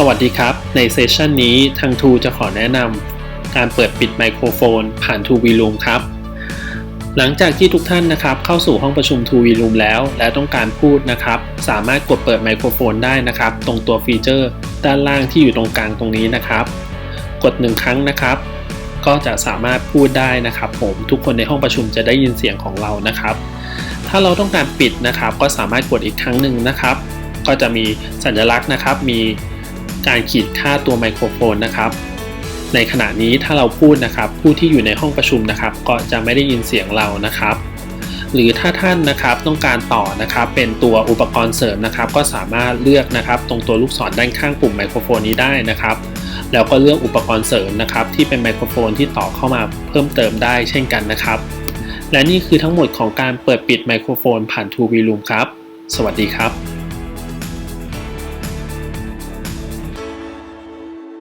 สวัสดีครับ ในเซสชันนี้ทางทูจะขอแนะนำการเปิดปิดไมโครโฟน ผ่านทูวีลูมครับ หลังจากที่ทุกท่านนะครับ เข้าสู่ห้องประชุมทูวีลูมแล้ว และต้องการพูดนะครับ สามารถกดเปิดไมโครโฟนได้นะครับ ตรงตัวฟีเจอร์ ด้านล่างที่อยู่ตรงกลางตรงนี้นะครับ กดหนึ่งครั้งนะครับ ก็จะสามารถพูดได้นะครับ ผมทุกคนในห้องประชุมจะได้ยินเสียงของเรานะครับ ถ้าเราต้องการปิดนะครับ ก็สามารถกดอีกครั้งหนึ่งนะครับ ก็จะมีสัญลักษณ์นะครับมี การขีดค่าตัวไมโครโฟนนะครับในขณะนี้ถ้าเราพูดนะครับ ผู้ที่อยู่ในห้องประชุมนะครับ ก็จะไม่ได้ยินเสียงเรานะครับ หรือถ้าท่านนะครับต้องการต่อนะครับ เป็นตัวอุปกรณ์เสริมนะครับ ก็สามารถเลือกนะครับ ตรงตัวลูกศรด้านข้างปุ่มไมโครโฟนนี้ได้นะครับ แล้วก็เลือกอุปกรณ์เสริมนะครับ ที่เป็นไมโครโฟนที่ต่อเข้ามาเพิ่มเติมได้เช่นกันนะครับ และนี่คือทั้งหมดของการเปิดปิดไมโครโฟนผ่าน2 v Room ครับ สวัสดีครับ